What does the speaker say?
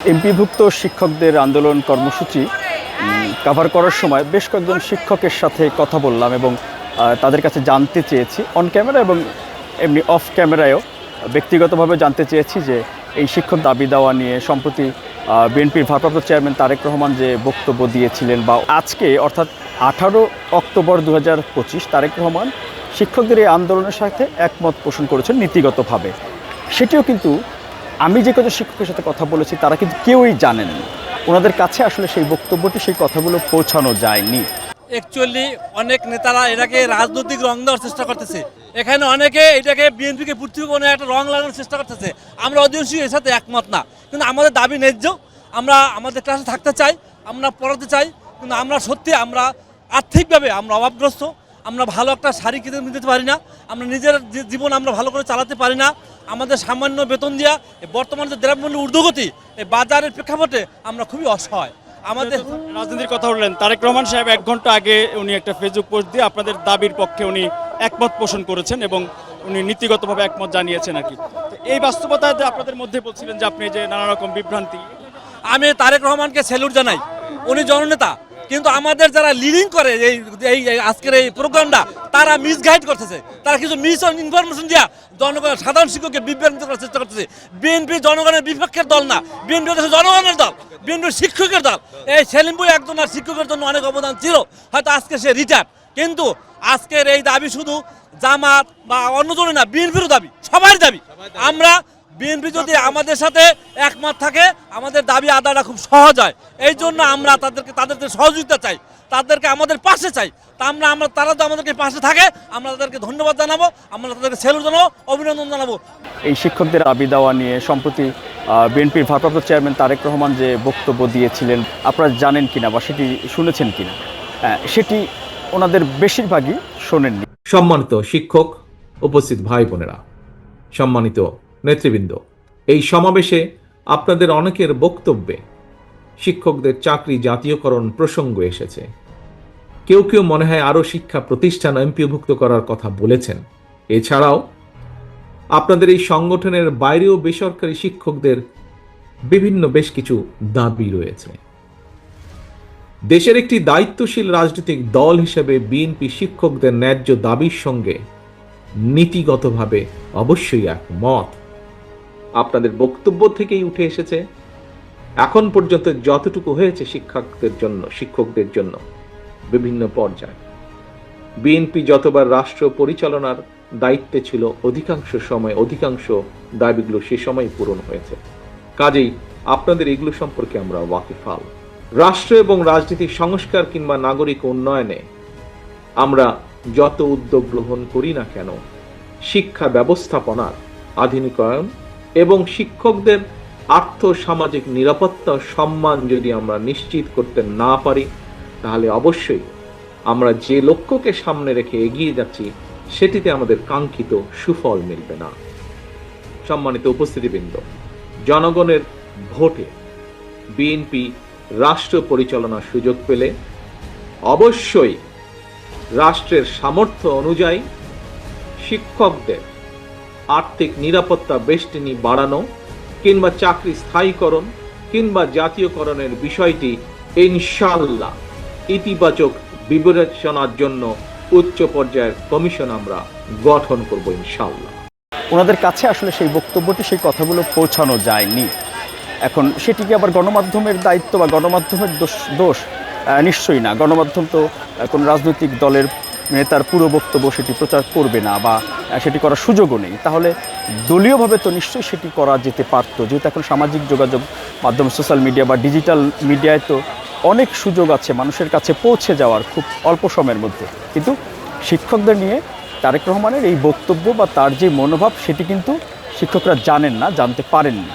এমপিভুক্ত শিক্ষকদের আন্দোলন কর্মসূচি কভার করার সময় বেশ কয়েকজন শিক্ষকের সাথে কথা বললাম এবং তাদের কাছে জানতে চেয়েছি অন ক্যামেরা এবং এমনি অফ ক্যামেরায়ও ব্যক্তিগতভাবে জানতে চেয়েছি যে এই শিক্ষক দাবি দেওয়া নিয়ে সম্প্রতি বিএনপির ভারপ্রাপ্ত চেয়ারম্যান তারেক রহমান যে বক্তব্য দিয়েছিলেন বা আজকে অর্থাৎ আঠারো অক্টোবর দু হাজার পঁচিশ তারেক রহমান শিক্ষকদের এই আন্দোলনের সাথে একমত পোষণ করেছেন নীতিগতভাবে। সেটিও কিন্তু আমি যে কজন শিক্ষকের সাথে কথা বলেছি, তারা কিন্তু কেউই জানেন ওনাদের কাছে আসলে সেই বক্তব্যটি, সেই কথাগুলো পৌঁছানো যায়নি। অ্যাকচুয়ালি অনেক নেতারা এটাকে রাজনৈতিক রং দেওয়ার চেষ্টা করতেছে। এখানে অনেকে এটাকে বিএনপিকে পৃথিবীকরণে একটা রং লাগানোর চেষ্টা করতেছে। আমরা অধিকাংশ এর সাথে একমত না। কিন্তু আমাদের দাবি ন্যায্য। আমরা আমাদের ক্লাসে থাকতে চাই, আমরা পড়াতে চাই। কিন্তু আমরা সত্যি আমরা আর্থিকভাবে আমরা অভাবগ্রস্ত। আমরা ভালো একটা শাড়ি কিনে নিতে পারি না। আমরা নিজের জীবন আমরা ভালো করে চালাতে পারি না। আমাদের সামান্য বেতন দিয়া এই বর্তমানে যে দ্রব্যমূল্য ঊর্ধ্বগতি এই বাজারের প্রেক্ষাপটে আমরা খুবই অসহায়। আমাদের রাজনীতির কথা বললেন তারেক রহমান সাহেব এক ঘণ্টা আগে উনি একটা ফেসবুক পোস্ট দিয়ে আপনাদের দাবির পক্ষে উনি একমত পোষণ করেছেন এবং উনি নীতিগতভাবে একমত জানিয়েছেন আর কি। তো এই বাস্তবতা যে আপনাদের মধ্যে বলছিলেন যে আপনি যে নানা রকম বিভ্রান্তি। আমি তারেক রহমানকে স্যালুট জানাই। উনি জননেতা কিন্তু আমাদের যারা লিডিং করে এই এই আজকের এই প্রোগ্রামটা তারা মিসগাইড করতেছে। তারা কিছু মিস ইনফরমেশন দিয়া জনগণ সাধারণ শিক্ষককে বিভ্রান্ত করার চেষ্টা করতেছে। বিএনপি জনগণের বিপক্ষের দল না। বিএনপি হচ্ছে জনগণের দল। বিএনপি শিক্ষকের দল। এই সেলিমপুর একজন আর শিক্ষকের জন্য অনেক অবদান ছিল। হয়তো আজকে সে রিটায়ার কিন্তু আজকের এই দাবি শুধু জামাত বা অন্য জনের না বিএনপিরও দাবি। সবার দাবি। আমরা বিএনপি যদি আমাদের সাথে একমত থাকে আমাদের দাবি আদায়টা খুব সহজ হয়। এই জন্য আমরা তাদেরকে তাদেরকে সহযোগিতা চাই তাদেরকে আমাদের পাশে চাই। তা আমরা আমরা তারা তো আমাদেরকে পাশে থাকে আমরা তাদেরকে ধন্যবাদ জানাব আমরা তাদেরকে সেলুট জানাব অভিনন্দন জানাব। এই শিক্ষকদের দাবি দেওয়া নিয়ে সম্প্রতি বিএনপির ভারপ্রাপ্ত চেয়ারম্যান তারেক রহমান যে বক্তব্য দিয়েছিলেন আপনারা জানেন কিনা বা সেটি শুনেছেন কিনা? আহ, সেটি ওনাদের বেশিরভাগই শোনেননি। সম্মানিত শিক্ষক উপস্থিত ভাই বোনেরা সম্মানিত নেতৃবৃন্দ। এই সমাবেশে আপনাদের অনেকের বক্তব্যে শিক্ষকদের চাকরি জাতীয়করণ প্রসঙ্গ এসেছে। কেউ কেউ মনে হয় আরও শিক্ষা প্রতিষ্ঠান এমপিভুক্ত করার কথা বলেছেন। এছাড়াও আপনাদের এই সংগঠনের বাইরেও বেসরকারি শিক্ষকদের বিভিন্ন বেশ কিছু দাবি রয়েছে। দেশের একটি দায়িত্বশীল রাজনৈতিক দল হিসেবে বিএনপি শিক্ষকদের ন্যায্য দাবির সঙ্গে নীতিগতভাবে অবশ্যই একমত। আপনাদের বক্তব্য থেকেই উঠে এসেছে, এখন পর্যন্ত যতটুকু হয়েছে শিক্ষকদের জন্য শিক্ষকদের জন্য, বিভিন্ন পর্যায়ে। বিএনপি যতবার রাষ্ট্র পরিচালনার দায়িত্বে ছিল, অধিকাংশ সময়, অধিকাংশ দাবিগুলো সে সময় পূরণ হয়েছে। কাজেই আপনাদের এগুলো সম্পর্কে আমরা ওয়াকিফাল রাষ্ট্র এবং রাজনীতির সংস্কার কিংবা নাগরিক উন্নয়নে আমরা যত উদ্যোগ গ্রহণ করি না কেন, শিক্ষা ব্যবস্থাপনার আধুনিকায়ন এবং শিক্ষকদের আর্থ সামাজিক নিরাপত্তা, সম্মান যদি আমরা নিশ্চিত করতে না পারি, তাহলে অবশ্যই আমরা যে লক্ষ্যকে সামনে রেখে এগিয়ে যাচ্ছি, সেটিতে আমাদের কাঙ্ক্ষিত সুফল মিলবে না। সম্মানিত উপস্থিতিবৃন্দ, জনগণের ভোটে বিএনপি রাষ্ট্র পরিচালনার সুযোগ পেলে অবশ্যই রাষ্ট্রের সামর্থ্য অনুযায়ী শিক্ষকদের আর্থিক নিরাপত্তা বেষ্টনী বাড়ানো কিংবা চাকরি স্থায়ীকরণ কিংবা জাতীয়করণের বিষয়টি ইনশাল্লাহ ইতিবাচক বিবেচনার জন্য উচ্চ পর্যায়ের কমিশন আমরা গঠন করব ইনশাল্লাহ ওনাদের কাছে আসলে সেই বক্তব্যটি, সেই কথাগুলো পৌঁছানো যায়নি। এখন সেটিকে আবার গণমাধ্যমের দায়িত্ব বা গণমাধ্যমের দোষ দোষ নিশ্চয়ই না। গণমাধ্যম তো কোনো রাজনৈতিক দলের নেতার পুরো বক্তব্য সেটি প্রচার করবে না বা সেটি করার সুযোগও নেই। তাহলে দলীয়ভাবে তো নিশ্চয়ই সেটি করা যেতে পারতো। যেহেতু এখন সামাজিক যোগাযোগ মাধ্যম সোশ্যাল মিডিয়া বা ডিজিটাল মিডিয়ায় তো অনেক সুযোগ আছে মানুষের কাছে পৌঁছে যাওয়ার খুব অল্প সময়ের মধ্যে। কিন্তু শিক্ষকদের নিয়ে তারেক রহমানের এই বক্তব্য বা তার যে মনোভাব সেটি কিন্তু শিক্ষকরা জানেন না, জানতে পারেননি।